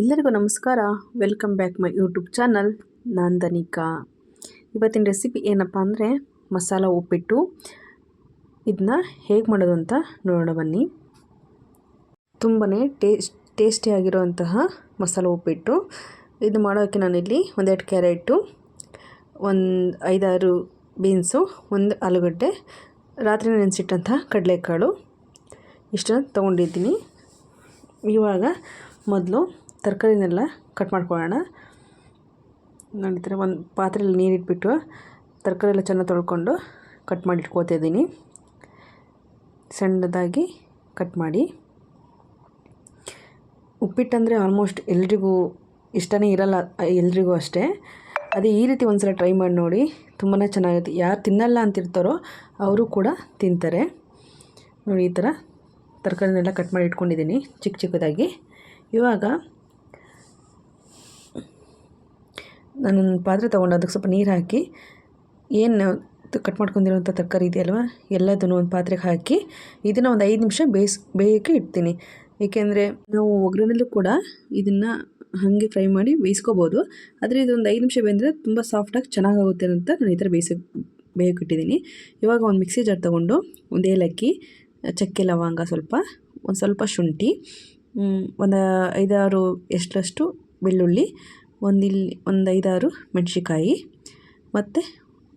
ಎಲ್ಲರಿಗೂ ನಮಸ್ಕಾರ. Welcome back my YouTube channel Nandanika. ಇವತ್ತಿನ ರೆಸಿಪಿ ಏನಪ್ಪ ಅಂದರೆ ಮಸಾಲ ಉಪ್ಪಿಟ್ಟು. ಇದನ್ನ ಹೇಗೆ ಮಾಡೋದು ಅಂತ ನೋಡೋಣ ಬನ್ನಿ. ತುಂಬಾ ಟೇಸ್ಟ್ ಟೇಸ್ಟಿಯಾಗಿರುವಂತಹ ಮಸಾಲ ಉಪ್ಪಿಟ್ಟು. ಇದು ಮಾಡೋಕ್ಕೆ ನಾನಿಲ್ಲಿ ಒಂದೆರಡು ಕ್ಯಾರೆಟು, ಒಂದು ಐದಾರು ಬೀನ್ಸು, ಒಂದು ಆಲೂಗಡ್ಡೆ ರಾತ್ರಿ ನೆನೆಸಿಟ್ಟಂತಹ ಕಡಲೆಕಾಳು. ಇಷ್ಟನ್ನು ತೊಗೊಂಡಿದ್ದೀನಿ. ಇವಾಗ ಮೊದಲು ತರಕಾರಿನೆಲ್ಲ ಕಟ್ ಮಾಡ್ಕೊಳ್ಳೋಣ. ನೋಡಿದರೆ ಒಂದು ಪಾತ್ರೆಯಲ್ಲಿ ನೀರಿಟ್ಬಿಟ್ಟು ತರಕಾರಿ ಎಲ್ಲ ಚೆನ್ನಾಗಿ ತೊಳ್ಕೊಂಡು ಕಟ್ ಮಾಡಿ ಸಣ್ಣದಾಗಿ ಕಟ್ ಮಾಡಿ. ಉಪ್ಪಿಟ್ಟಂದರೆ ಆಲ್ಮೋಸ್ಟ್ ಎಲ್ರಿಗೂ ಇಷ್ಟನೇ ಇರಲ್ಲ, ಎಲ್ರಿಗೂ ಅಷ್ಟೇ. ಅದೇ ಈ ರೀತಿ ಒಂದು ಟ್ರೈ ಮಾಡಿ ನೋಡಿ ತುಂಬಾ ಚೆನ್ನಾಗಿರುತ್ತೆ. ಯಾರು ತಿನ್ನಲ್ಲ ಅಂತಿರ್ತಾರೋ ಅವರು ಕೂಡ ತಿಂತಾರೆ. ನೋಡಿ ಈ ಥರ ತರಕಾರಿನೆಲ್ಲ ಕಟ್ ಮಾಡಿ ಇಟ್ಕೊಂಡಿದ್ದೀನಿ ಚಿಕ್ಕ ಚಿಕ್ಕದಾಗಿ. ಇವಾಗ ನಾನೊಂದು ಪಾತ್ರೆ ತೊಗೊಂಡು ಅದಕ್ಕೆ ಸ್ವಲ್ಪ ನೀರು ಹಾಕಿ, ಏನು ಕಟ್ ಮಾಡ್ಕೊಂಡಿರೋಂಥ ತರಕಾರಿ ಇದೆಯಲ್ವ, ಎಲ್ಲದನ್ನು ಒಂದು ಪಾತ್ರೆಗೆ ಹಾಕಿ, ಇದನ್ನು ಒಂದು ಐದು ನಿಮಿಷ ಬೇಯಿಸ್, ಬೇಯೋಕ್ಕೆ ಇಡ್ತೀನಿ. ಏಕೆಂದರೆ ನಾವು ಒಗ್ಗರಣೆಲ್ಲೂ ಕೂಡ ಇದನ್ನು ಹಾಗೆ ಫ್ರೈ ಮಾಡಿ ಬೇಯಿಸ್ಕೋಬೋದು. ಆದರೆ ಇದೊಂದು ಐದು ನಿಮಿಷ ಬೆಂದರೆ ತುಂಬ ಸಾಫ್ಟಾಗಿ ಚೆನ್ನಾಗಾಗುತ್ತೆ ಅಂತ ನಾನು ಈ ಥರ ಬೇಯಿಸಿ ಬೇಯೋಕೆ ಇಟ್ಟಿದ್ದೀನಿ. ಇವಾಗ ಒಂದು ಮಿಕ್ಸಿ ಜಾರ್ ತೊಗೊಂಡು ಒಂದು ಏಲಕ್ಕಿ, ಚಕ್ಕೆ ಲವಂಗ ಸ್ವಲ್ಪ, ಒಂದು ಸ್ವಲ್ಪ ಶುಂಠಿ ಒಂದು ಐದಾರು ಎಷ್ಟರಷ್ಟು ಬೆಳ್ಳುಳ್ಳಿ ಒಂದು ಇಲ್ಲಿ ಒಂದು ಐದಾರು ಮೆಣಸಿಕಾಯಿ ಮತ್ತು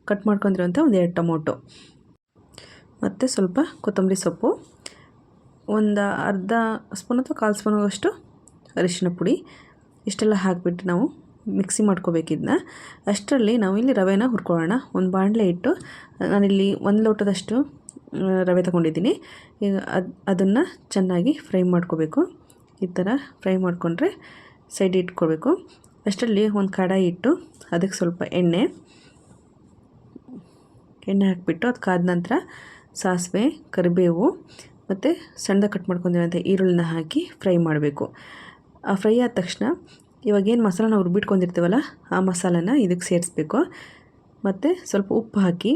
ಕಟ್ ಮಾಡ್ಕೊಂಡಿರುವಂಥ ಒಂದು ಎರಡು ಟೊಮೊಟೊ. ಮತ್ತು ಸ್ವಲ್ಪ ಕೊತ್ತಂಬರಿ ಸೊಪ್ಪು, ಒಂದು ಅರ್ಧ ಸ್ಪೂನ್ ಅಥವಾ ಕಾಲು ಸ್ಪೂನಷ್ಟು ಅರಿಶಿನ ಪುಡಿ, ಇಷ್ಟೆಲ್ಲ ಹಾಕಿಬಿಟ್ಟು ನಾವು ಮಿಕ್ಸಿ ಮಾಡ್ಕೋಬೇಕಿದ್ನ ಅಷ್ಟರಲ್ಲಿ ನಾವು ಇಲ್ಲಿ ರವೆನ ಹುರ್ಕೊಳ್ಳೋಣ. ಒಂದು ಬಾಣಲೆ ಇಟ್ಟು, ನಾನಿಲ್ಲಿ ಒಂದು ಲೋಟದಷ್ಟು ರವೆ ತಗೊಂಡಿದ್ದೀನಿ. ಈಗ ಅದು, ಅದನ್ನು ಚೆನ್ನಾಗಿ ಫ್ರೈ ಮಾಡ್ಕೋಬೇಕು. ಈ ಥರ ಫ್ರೈ ಮಾಡಿಕೊಂಡ್ರೆ ಸೈಡ್ ಇಟ್ಕೊಳ್ಬೇಕು ಅಷ್ಟರಲ್ಲಿ ಒಂದು ಕಡಾಯಿ ಇಟ್ಟು ಅದಕ್ಕೆ ಸ್ವಲ್ಪ ಎಣ್ಣೆ ಎಣ್ಣೆ ಹಾಕಿಬಿಟ್ಟು ಅದು ಕಾದ ನಂತರ ಸಾಸಿವೆ, ಕರಿಬೇವು ಮತ್ತು ಸಣ್ಣದ ಕಟ್ ಮಾಡ್ಕೊಂಡಿರೋಂಥ ಈರುಳ್ಳಿನ ಹಾಕಿ ಫ್ರೈ ಮಾಡಬೇಕು. ಆ ಫ್ರೈ ಆದ ತಕ್ಷಣ ಇವಾಗೇನು ಮಸಾಲ ನಾವು ರುಬ್ಬಿಟ್ಕೊಂಡಿರ್ತೀವಲ್ಲ ಆ ಮಸಾಲನ ಇದಕ್ಕೆ ಸೇರಿಸ್ಬೇಕು. ಮತ್ತು ಸ್ವಲ್ಪ ಉಪ್ಪು ಹಾಕಿ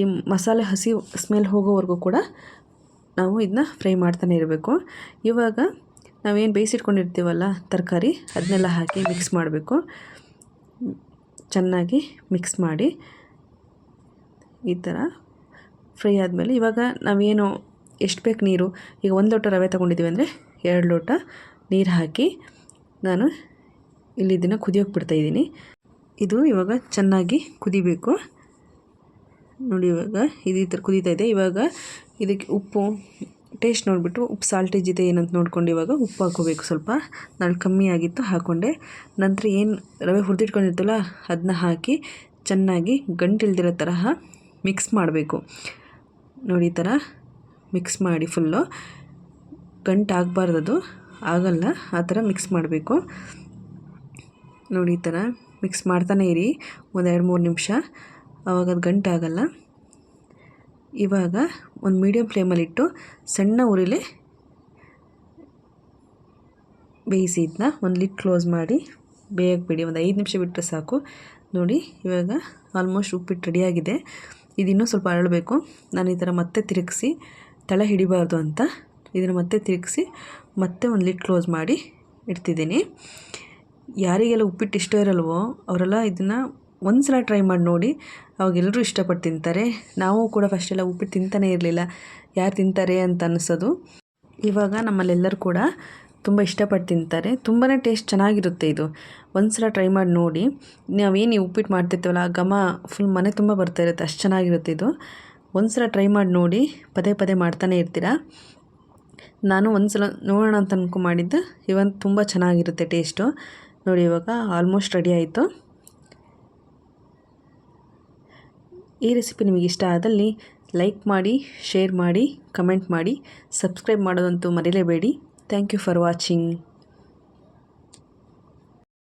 ಈ ಮಸಾಲೆ ಹಸಿ ಸ್ಮೆಲ್ ಹೋಗೋವರೆಗೂ ಕೂಡ ನಾವು ಇದನ್ನ ಫ್ರೈ ಮಾಡ್ತಾನೆ ಇರಬೇಕು. ಇವಾಗ ನಾವೇನು ಬೇಯಿಸಿಟ್ಕೊಂಡಿರ್ತೀವಲ್ಲ ತರಕಾರಿ, ಅದನ್ನೆಲ್ಲ ಹಾಕಿ ಮಿಕ್ಸ್ ಮಾಡಬೇಕು. ಚೆನ್ನಾಗಿ ಮಿಕ್ಸ್ ಮಾಡಿ ಈ ಥರ ಫ್ರೈ ಆದಮೇಲೆ ಇವಾಗ ನಾವೇನು ಎಷ್ಟು ಬೇಕು ನೀರು? ಈಗ ಒಂದು ಲೋಟ ರವೆ ತೊಗೊಂಡಿದ್ದೀವಿ ಅಂದರೆ ಎರಡು ಲೋಟ ನೀರು ಹಾಕಿ ನಾನು ಇಲ್ಲಿ ಇದನ್ನು ಕುದಿಯೋಕೆ ಬಿಡ್ತಾಯಿದ್ದೀನಿ ಇದು ಇವಾಗ ಚೆನ್ನಾಗಿ ಕುದಿಬೇಕು. ನೋಡಿ ಇವಾಗ ಇದು ಈ ಥರ ಕುದೀತಾ ಇದೆ. ಇವಾಗ ಇದಕ್ಕೆ ಉಪ್ಪು ಟೇಸ್ಟ್ ನೋಡಿಬಿಟ್ಟು ಉಪ್ಪು ಸಾಲ್ಟೇಜ್ ಇದೆ ಏನಂತ ನೋಡ್ಕೊಂಡು ಇವಾಗ ಉಪ್ಪು ಹಾಕೋಬೇಕು ಸ್ವಲ್ಪ. ನಾನು ಕಮ್ಮಿ ಆಗಿತ್ತು ಹಾಕ್ಕೊಂಡೆ ನಂತರ ಏನು ರವೆ ಹುರಿದಿಟ್ಕೊಂಡಿರ್ತಲ್ಲ ಅದನ್ನ ಹಾಕಿ ಚೆನ್ನಾಗಿ ಗಂಟಿಲ್ದಿರೋ ತರಹ ಮಿಕ್ಸ್ ಮಾಡಬೇಕು. ನೋಡಿ ಈ ಥರ ಮಿಕ್ಸ್ ಮಾಡಿ ಫುಲ್ಲು ಗಂಟು ಆಗಬಾರ್ದದು, ಆಗಲ್ಲ, ಆ ಥರ ಮಿಕ್ಸ್ ಮಾಡಬೇಕು. ನೋಡಿ ಈ ಥರ ಮಿಕ್ಸ್ ಮಾಡ್ತಾನೆ ಇರಿ, ಒಂದೆರಡು ಮೂರು ನಿಮಿಷ. ಆವಾಗ ಅದು ಗಂಟು ಆಗಲ್ಲ ಇವಾಗ ಒಂದು ಮೀಡಿಯಮ್ ಫ್ಲೇಮಲ್ಲಿಟ್ಟು ಸಣ್ಣ ಉರಿಲೆ ಬೇಯಿಸಿ ಇದನ್ನ ಒಂದು ಲಿಟ್ ಕ್ಲೋಸ್ ಮಾಡಿ ಬೇಯಕ್ಕೆ ಬಿಡಿ ಒಂದು ಐದು ನಿಮಿಷ ಬಿಟ್ಟರೆ ಸಾಕು. ನೋಡಿ, ಇವಾಗ ಆಲ್ಮೋಸ್ಟ್ ಉಪ್ಪಿಟ್ಟು ರೆಡಿಯಾಗಿದೆ ಇದಿನ್ನೂ ಸ್ವಲ್ಪ ಅರಳಬೇಕು. ನಾನು ಈ ಥರ ಮತ್ತೆ ತಿರುಗಿಸಿ ತಳ ಹಿಡಿಬಾರ್ದು ಅಂತ ಇದನ್ನು ಮತ್ತೆ ತಿರುಗಿಸಿ ಮತ್ತೆ ಒಂದು ಲಿಟ್ ಕ್ಲೋಸ್ ಮಾಡಿ ಇಡ್ತಿದ್ದೀನಿ. ಯಾರಿಗೆಲ್ಲ ಉಪ್ಪಿಟ್ಟು ಇಷ್ಟ ಇರಲ್ವೋ, ಅವರೆಲ್ಲ ಇದನ್ನು ಒಂದು ಸಲ ಟ್ರೈ ಮಾಡಿ ನೋಡಿ. ಅವಾಗೆಲ್ಲರೂ ಇಷ್ಟಪಟ್ಟು ತಿಂತಾರೆ. ನಾವು ಕೂಡ ಫಸ್ಟೆಲ್ಲ ಉಪ್ಪಿಟ್ಟು ತಿಂತಾನೆ ಇರಲಿಲ್ಲ. ಯಾರು ತಿಂತಾರೆ ಅಂತ ಅನ್ನಿಸೋದು ಇವಾಗ ನಮ್ಮಲ್ಲೆಲ್ಲರೂ ಕೂಡ ತುಂಬ ಇಷ್ಟಪಟ್ಟು ತಿಂತಾರೆ. ತುಂಬಾ ಟೇಸ್ಟ್ ಚೆನ್ನಾಗಿರುತ್ತೆ ಇದು. ಒಂದು ಸಲ ಟ್ರೈ ಮಾಡಿ ನೋಡಿ. ನಾವೇನು ಉಪ್ಪಿಟ್ಟು ಮಾಡ್ತಿರ್ತೀವಲ್ಲ ಘಮ ಫುಲ್ ಮನೆ ತುಂಬ ಬರ್ತಾ ಇರುತ್ತೆ. ಅಷ್ಟು ಚೆನ್ನಾಗಿರುತ್ತೆ ಇದು. ಒಂದು ಸಲ ಟ್ರೈ ಮಾಡಿ ನೋಡಿ. ಪದೇ ಪದೇ ಮಾಡ್ತಾನೆ ಇರ್ತೀರ? ನಾನು ಒಂದು ಸಲ ನೋಡೋಣ ಅಂತ ಅನ್ಕೊ ಮಾಡಿದ್ದು. ಇವನ್ ತುಂಬ ಚೆನ್ನಾಗಿರುತ್ತೆ ಟೇಸ್ಟು ನೋಡಿ ಇವಾಗ ಆಲ್ಮೋಸ್ಟ್ ರೆಡಿ ಆಯಿತು. ಈ ರೆಸಿಪಿ ನಿಮಗೆ ಇಷ್ಟ ಆದಲ್ಲಿ ಲೈಕ್ ಮಾಡಿ, ಶೇರ್ ಮಾಡಿ, ಕಮೆಂಟ್ ಮಾಡಿ, ಸಬ್ಸ್ಕ್ರೈಬ್ ಮಾಡೋದಂತೂ ಮರೀಲೇಬೇಡಿ. Thank you for watching.